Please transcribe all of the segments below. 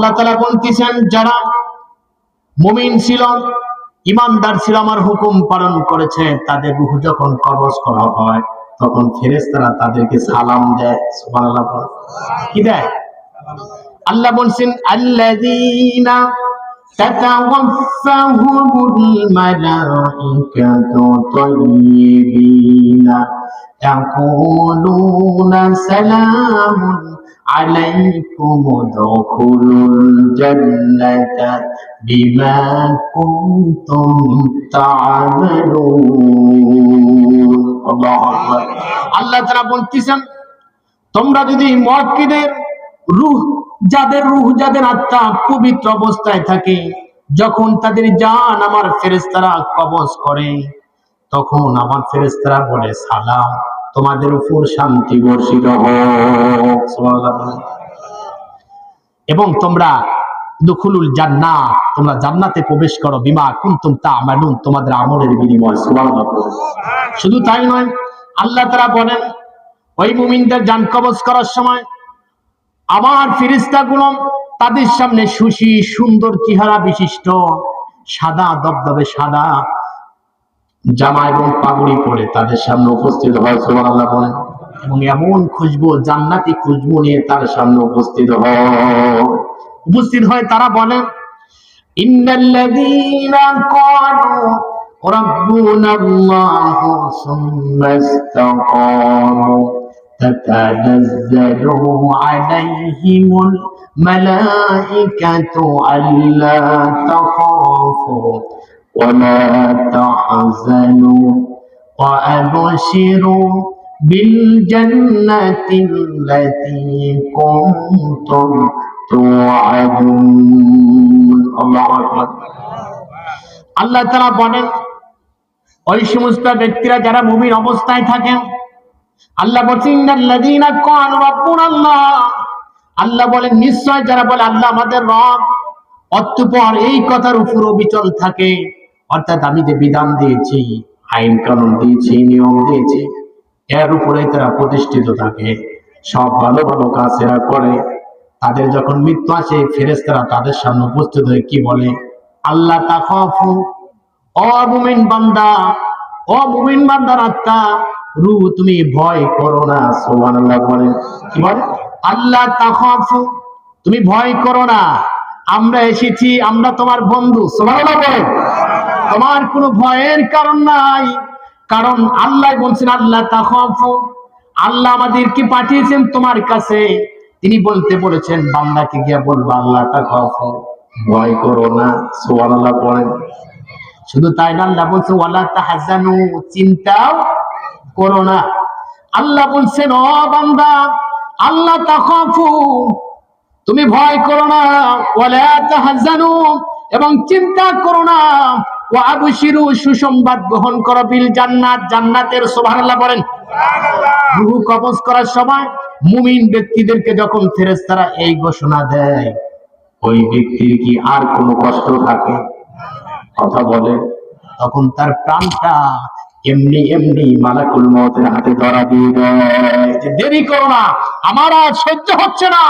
আল্লাহ তালা বলতেছেন, যারা মুমিন ছিল, ইমানদার ছিল, আমার হুকুম পালন করেছে, তাদের রুহ যখন কবজ করা হয়, তখন ফেরেশতারা তাদেরকে সালাম দেয়, সুবহানাল্লাহ। কি দেয় আল্লাহ বলছেন, আল্লাযীনা تتوفاهم الملائكة طيبين يقولون سلام عليكم ادخلوا الجنة بما كنتم تعملون الله أكبر আল্লাহ তারা বলতেছেন তোমরা যদি মক্কিদের রুহ, যাদের রুহ, যাদের আত্মা পবিত্র অবস্থায় থাকে, যখন তাদের জান আমার ফেরেস্তারা কবজ করে, তখন আমার ফেরেস্তারা বলে, সালাম, তোমাদের উপর শান্তি বর্ষিত। এবং তোমরা দুখুলুল জান্না তোমরা জান্নাতে প্রবেশ করো, বিমা কুনতুম তা'মালুন, তোমাদের আমলের বিনিময়। শুধু তাই নয়, আল্লাহ তারা বলেন, ওই মুমিনদের জান কবজ করার সময় আবার ফিরিস্তা গুলম তাদের সামনে সুশি, সুন্দর চেহারা বিশিষ্ট, সাদা, দবদবে সাদা, জামা এবং পাগুড়ি পরে তাদের সামনে উপস্থিত হয় সোমান আল্লাহ বলেন। এবং এমন খুশবু, জান্নাতি খুশবু নিয়ে তার সামনে উপস্থিত হয়। উপস্থিত হয় তারা বলে, ইন্নাল্লাযীনা تتنزل عليهم الملائكة ألا تخافوا ولا تحزنوا وأبشروا بالجنة التي كنتم توعدون الله أكبر আল্লাহ তারা বলেন ওই সমস্ত ব্যক্তিরা যারা মুমিন অবস্থায় থাকেন আল্লাহ বলছেন আল্লাহ। বলেন, নিশ্চয় যারা বলে, আল্লাহ আমাদের রব, অতঃপর এই কথার উপর অবিচল থাকে। অর্থাৎ আমি যে বিধান দিয়েছি, আইন কানুন দিয়েছি, নিয়ম দিয়েছি, এর উপরে তারা প্রতিষ্ঠিত থাকে। সব ভালো ভালো কাজ এরা করে। তাদের যখন মৃত্যু আসে, ফেরেশতারা তাদের সামনে উপস্থিত হয়ে কি বলে? আল্লাহ তাখাফু। ও মুমিন বান্দা। ও মুমিন বান্দার আত্মা। তুমি ভয় করো না কি বলে? আল্লাহ তুমি ভয় করো না। আমরা এসেছি, আমরা তোমার বন্ধু বলে। তোমার কোনো ভয়ের কারণ নাই। কারণ আল্লাহ বলছেন, আল্লাহ তাখাফু, আল্লাহ আমাদেরকে পাঠিয়েছেন তোমার কাছে। তিনি বলতে বলেছেন, বান্দাকে গিয়া বলবা, আল্লাহ ভয় করো না, সুবহানাল্লাহ পড়েন শুধু তাই না, আল্লাহ বলছে, ওয়ালা তাহজানু, চিন্তাও করো না। আল্লাহ বলছেন ও বান্দা আল্লাহ তাখাফু। তুমি ভয় করো না। ওয়ালা তাহজানু এবং চিন্তা করো না। ওয়া আবশিরু সুসংবাদ গ্রহণ করো বিল জান্নাত। জান্নাতের সুবহানাল্লাহ বলেন। রূহ কবজ করার সময় মুমিন ব্যক্তিদেরকে যখন ফেরেশতারা এই ঘোষণা দেয় ওই ব্যক্তির কি আর কোনো কষ্ট থাকে? কথা বলে। তখন তার প্রাণটা এমনি এমনি মালাকুল মতের হাতে ধরা দিয়ে দেয়। দেরি করো না, আমার আর সহ্য হচ্ছে না।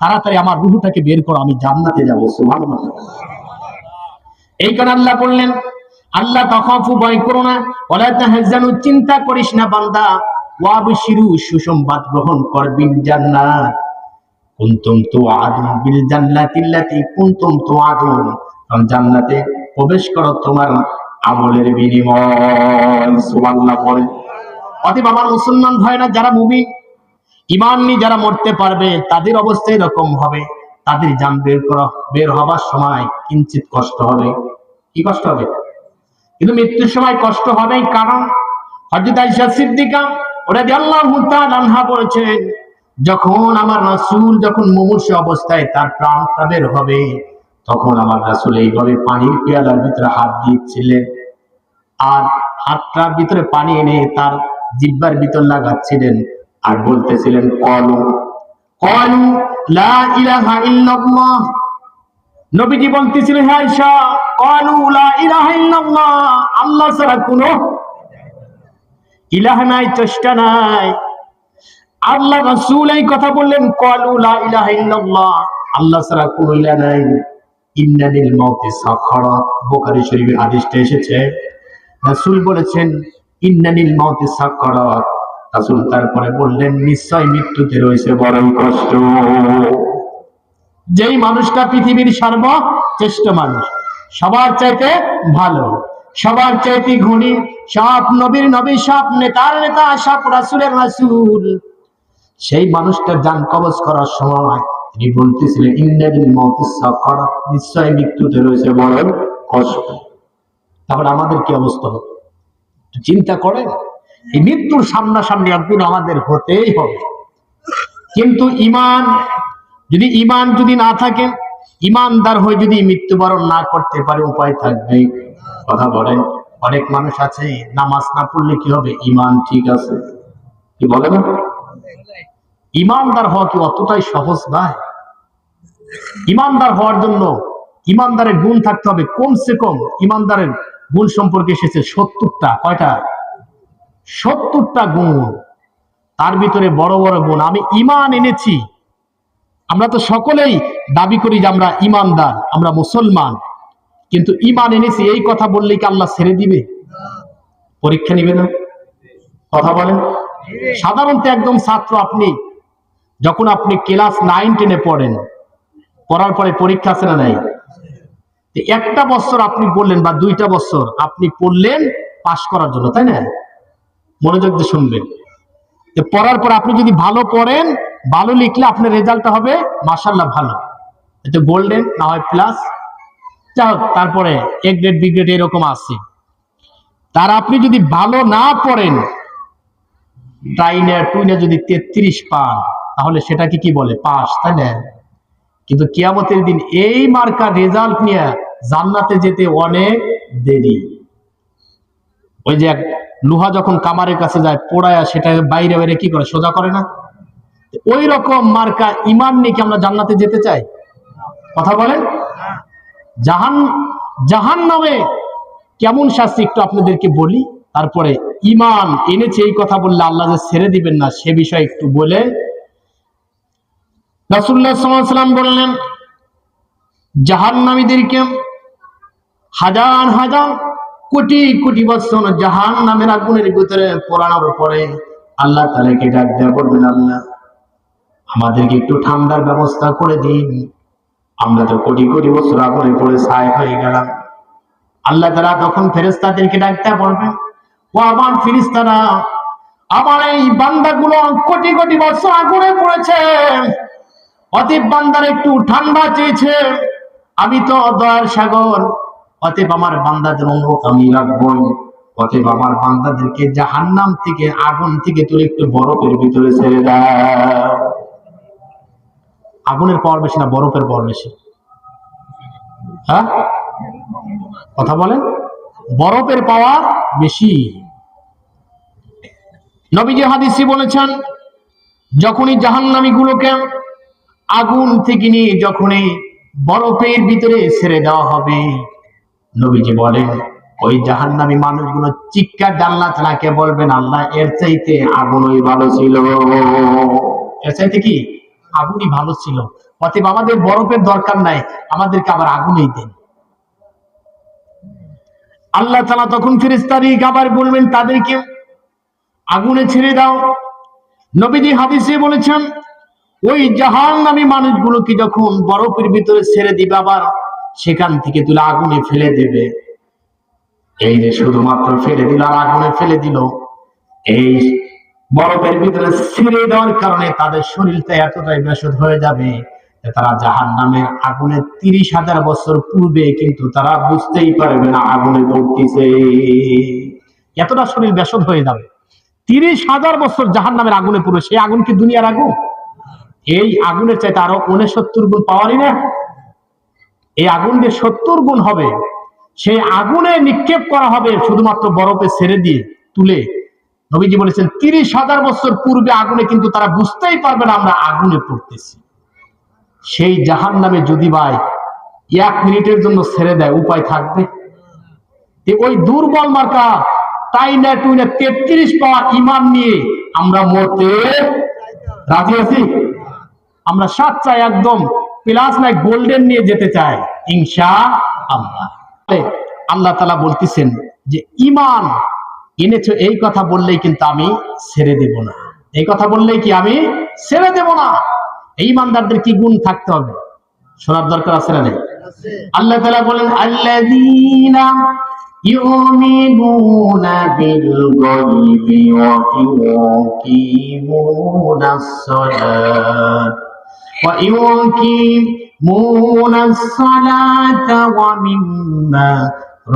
তাড়াতাড়ি আমার রুহুটাকে বের করো, আমি জান্নাতে যাব, সুবহানাল্লাহ। এই কারণে আল্লাহ বললেন, আল্লাহ তখাফু ভয় করো না ওলা তাহজানু চিন্তা করিস না বান্দা। ওয়াবশিরু, সুসংবাদ গ্রহণ কর বিল জান্নাত। কুনতুম তুআদুন বিল জান্নাতিল্লাতি, কুনতুম তুআদুন। কারণ জান্নাতে প্রবেশ করো তোমার আমলের বিনিময়, সুবহানাল্লাহ বলে। অতএব আমার মুসলমান ভাইরা, যারা মুমিন ইমান নিয়ে যারা মরতে পারবে, তাদের অবস্থা এরকম হবে। তাদের জান বের করা, বের হবার সময় কিঞ্চিত কষ্ট হবে। কি কষ্ট হবে? কিন্তু মৃত্যুর সময় কষ্ট হবেই, কারণ হযরত আয়েশা সিদ্দিকা রাদিয়াল্লাহু তাআলা আনহা বলেছেন, যখন আমার রাসূল যখন মুমূর্ষু অবস্থায় তার প্রাণটা বের হবে, তখন আমার রাসূল এইভাবে পানির পেয়ালার ভিতরে হাত দিচ্ছিলেন আর হাতটার ভিতরে পানি এনে তার জিব্বার ভিতর লাগাচ্ছিলেন আর বলতেছিলেন, কলু কলু ইলাহা নবীজি বলতেছিলেন কলু ইলাহা আল্লাহ ছাড়া ইলাহ নাই, চেষ্টা নাই। আল্লাহ রাসূল এই কথা বললেন, কলু, লা ইলাহা আল্লাহ ছাড়া কোন ইলা নাই। ইন্নানিল মাউতি সাখারাত বুখারী শরীফের হাদিসটা এসেছে রাসূল বলেছেন, ইন্নানিল মাউতি সাখারাত রাসূল তারপরে বললেন, নিশ্চয় মৃত্যুতে রয়েছে বড়ই কষ্ট। যেই মানুষটা পৃথিবীর সর্বশ্রেষ্ঠ মানুষ, সবার চাইতে ভালো, সবার চাইতে গুণী, সব নবীর নবী, সব নেতার নেতা, সব রাসুলের রাসুল। সেই মানুষটার যান কবজ করার সময় তিনি বলতেছিলেন ইন্ডিয়ান মতিস নিশ্চয় মৃত্যুতে রয়েছে বড় কষ্ট। তাহলে আমাদের কি অবস্থা হবে? চিন্তা করেন, এই মৃত্যুর সামনাসামনি একদিন আমাদের হতেই হবে। কিন্তু ইমান, যদি ইমান যদি না থাকে, ইমানদার হয়ে যদি মৃত্যুবরণ না করতে পারে, উপায় থাকবে। কথা বলেন, অনেক মানুষ আছে, নামাজ না পড়লে কি হবে? ইমান ঠিক আছে। কি বলে না ইমানদার হওয়া কি অতটাই সহজ নয়? ইমানদার হওয়ার জন্য ইমানদারের গুণ থাকতে হবে কমসে কম। ইমানদারের গুণ সম্পর্কে এসেছে সত্তরটা, কয়টা? সত্তরটা গুণ। তার ভিতরে বড় বড় গুণ। আমি ইমান এনেছি। আমরা তো সকলেই দাবি করি যে আমরা ইমানদার আমরা মুসলমান। কিন্তু ইমান এনেছি, এই কথা বললে কি আল্লাহ ছেড়ে দিবে? পরীক্ষা নিবে না? কথা বলেন। সাধারণত একদম ছাত্র আপনি, যখন আপনি ক্লাস নাইন টেনে পড়েন, পড়ার পরে পরীক্ষা আছে না নাই? একটা বছর আপনি বললেন বা দুইটা বছর আপনি পড়লেন, পাশ করার জন্য, তাই না? মনোযোগ দিয়ে শুনবেন। পড়ার পর আপনি যদি ভালো পড়েন, ভালো লিখলে আপনার রেজাল্টটা হবে মাসাল্লাহ ভালো। এতে গোল্ডেন না হয় প্লাস যাই হোক, তারপরে এ গ্রেড বি গ্রেড এরকম আছে। তার আপনি যদি ভালো না পড়েন ট্রাইনে টুইনে যদি তেত্রিশ পান, তাহলে সেটাকে কি বলে? পাস তাই না? কিন্তু কিয়ামতের দিন এই মার্কা রেজাল্ট নিয়ে জান্নাতে যেতে অনেক দেরি। ওই যে লোহা যখন কামারের কাছে যায়, পোড়ায় সেটা বাইরে বাইরে কি করে, সোজা করে না? ওই রকম মার্কা ইমান নিয়ে কি আমরা জান্নাতে যেতে চাই? কথা বলেন? জাহান জাহান নামে কেমন শাস্তি একটু আপনাদেরকে বলি। তারপরে ইমান এনেছে এই কথা বললে আল্লাহ যে ছেড়ে দিবেন না, সে বিষয়ে একটু বলে। রাসুল্লাহ সাল্লাম বললেন জাহান নামীদেরকে হাজার হাজার কোটি কোটি বছর জাহান নামের আগুনের ভিতরে পোড়ানোর পরে আল্লাহ তালাকে ডাক দেওয়া বলবেন, আল্লাহ, আমাদেরকে একটু ঠান্ডার ব্যবস্থা করে দিন। আমরা তো কোটি কোটি বছর আগুনে পড়ে ছায় হয়ে গেলাম। আল্লাহ তারা তখন ফেরেস্তাদেরকে ডাকতে বলবেন, ও আমার ফিরিস্তারা আমার এই বান্দাগুলো কোটি কোটি বছর আগুনে পড়েছে। অতএব বান্দার একটু ঠান্ডা চেয়েছে। আমি তো দয়ার সাগর, অতএব আমার বান্দাদের অনুরোধ আমি রাখবই। অতএব আমার বান্দাদেরকে জাহান্নাম থেকে, আগুন থেকে তুলে একটু বরফের ভিতরে ছেড়ে দাও। আগুনের পাওয়ার বেশি না, বরফের পাওয়ার বেশি। হ্যাঁ? কথা বলেন? বরফের পাওয়ার বেশি। নবীজি হাদিসি বলেছেন, যখনই জাহান্নামী গুলোকে আগুন থেকে নিয়ে, যখনই বরফের ভিতরে ছেড়ে দেওয়া হবে। নবীজি বলেন, ওই জাহান জাহান্নামী মানুষগুলো চিৎকার জান্নাত তালাকে বলবেন, আল্লাহ এর চাইতে আগুনই ভালো ছিল। এর চাইতে কি? আগুনই ভালো ছিল। অতএব আমাদের বরফের দরকার নাই, আমাদেরকে আবার আগুনই দেন। আল্লাহ তালা তখন ফিরিস্তারি আবার বলবেন, তাদেরকে আগুনে ছেড়ে দাও। নবীজি হাদিসে বলেছেন ওই জাহান নামী মানুষগুলোকে যখন বরফের ভিতরে ছেড়ে দিবে আবার সেখান থেকে তুলে আগুনে ফেলে দেবে। এই যে শুধুমাত্র ফেলে দিল আর আগুনে ফেলে দিল, এই বরফের ভিতরে ছেড়ে দেওয়ার কারণে তাদের শরীরটা এতটাই বেসদ হয়ে যাবে তারা জাহান নামের আগুনে তিরিশ হাজার বছর পূর্বে কিন্তু তারা বুঝতেই পারবে না আগুনে দৌড়তেছে। এতটা শরীর বেসদ হয়ে যাবে। তিরিশ হাজার বছর জাহান নামের আগুনে পুরো সেই আগুন কি দুনিয়ার আগুন? এই আগুনের চাইতে আরও উনসত্তর গুণ পাওয়ারই না? এই আগুন দিয়ে সত্তর গুণ হবে, সেই আগুনে নিক্ষেপ করা হবে শুধুমাত্র বরফে ছেড়ে দিয়ে তুলে। নবীজি বলেছেন, তিরিশ হাজার বছর পূর্বে আগুনে কিন্তু তারা বুঝতেই পারবে না আমরা আগুনে পড়তেছি। সেই জাহান নামে যদি ভাই এক মিনিটের জন্য ছেড়ে দেয়, উপায় থাকবে? ওই দুর্বল মার্কা তাই না টুই না তেত্রিশ পাওয়া ইমান নিয়ে আমরা মরতে রাজি আছি? আমরা সাত চাই একদম প্লাস নাই গোল্ডেন নিয়ে যেতে চায় ইনশা আল্লাহ আল্লাহ তালা বলতেছেন যে ইমান এনেছো এই কথা বললেই কিন্তু আমি ছেড়ে দেব না। এই কথা বললেই কি আমি ছেড়ে দেব না? এই ইমানদারদের কি গুণ থাকতে হবে? শোনার দরকার আছে না নেই? আল্লাহ তালা বলেন আল্লাযীনা ইউমিনুনা বিল গায়বি ওয়া ওয়া মিম্মা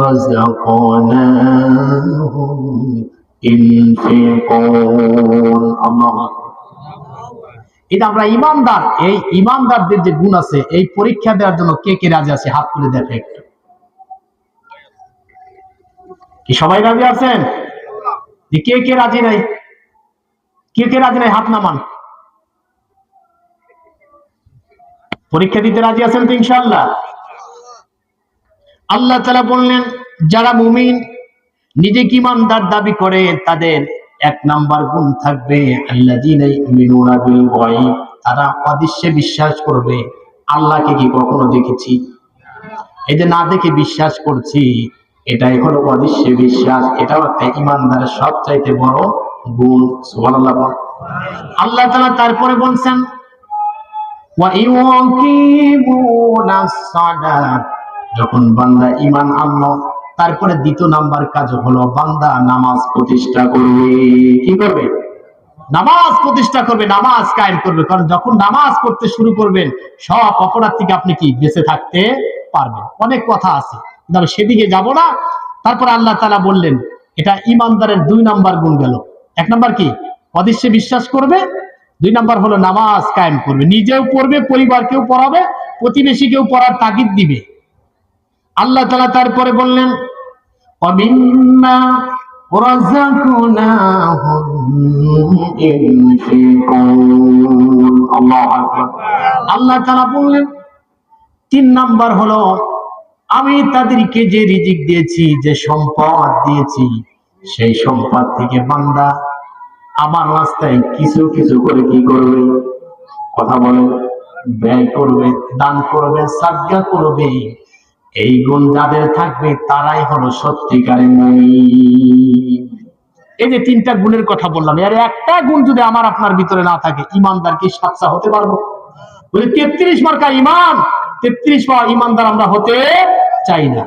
রাযাকনাহুম ইনফিকুন আল্লাহু আকবার এটা আমরা ইমানদার, এই ইমানদারদের যে গুণ আছে, এই পরীক্ষা দেওয়ার জন্য কে কে রাজি আছে? হাত তুলে দেখে একটু। কি সবাই রাজি আছেন? কে কে রাজি নাই? কে কে রাজি নাই? হাত নামান। পরীক্ষা দিতে রাজি আছেন তো ইনশাল্লাহ আল্লাহ তালা বললেন, যারা মুমিন, নিজেকে ইমানদার দাবি করে, তাদের এক নাম্বার গুণ থাকবে তারা অদৃশ্যে বিশ্বাস করবে। আল্লাহকে কি কখনো দেখেছি? এই যে না দেখে বিশ্বাস করছি, এটাই হলো অদৃশ্যে বিশ্বাস এটাও একটা ইমানদারের সবচাইতে বড় গুণ বল। আল্লাহ তালা তারপরে বলছেন যখন বান্দা ইমান আনলো, তারপরে দ্বিতীয় নাম্বার কাজ হলো বান্দা নামাজ প্রতিষ্ঠা করবে। কি করবে? নামাজ প্রতিষ্ঠা করবে, নামাজ কায়েম করবে। কারণ যখন নামাজ পড়তে শুরু করবেন, সব অপরাধ থেকে আপনি কি বেঁচে থাকতে পারবেন? অনেক কথা আছে। কিন্তু সেদিকে যাব না। তারপর আল্লাহ তালা বললেন, এটা ইমানদারের দুই নাম্বার গুণ গেল। এক নাম্বার কি? অদৃশ্যে বিশ্বাস করবে দুই নম্বর হলো নামাজ কায়েম করবে। নিজেও পড়বে, পরিবারকেও পড়াবে, প্রতিবেশীকেও পড়ার তাগিদ দিবে। আল্লাহ তালা তারপরে বললেন আল্লাহ তালা বললেন, তিন নাম্বার হলো, আমি তাদেরকে যে রিজিক দিয়েছি, যে সম্পদ দিয়েছি, সেই সম্পদ থেকে বান্দা আমার রাস্তায় কিছু কিছু করে কি করবে? কথা বলে, ব্যয় করবে, দান করবে সাজ্ঞা করবে। এই গুণ যাদের থাকবে, তারাই হলো সত্যিকারের মুমিন এই যে তিনটা গুণের কথা বললাম, এর একটা গুণ যদি আমার আপনার ভিতরে না থাকে, ইমানদার কি সাচ্চা হতে পারব? বলে, তেত্রিশ মার্কা ইমান, তেত্রিশ পাওয়া ইমানদার আমরা হতে চাই না।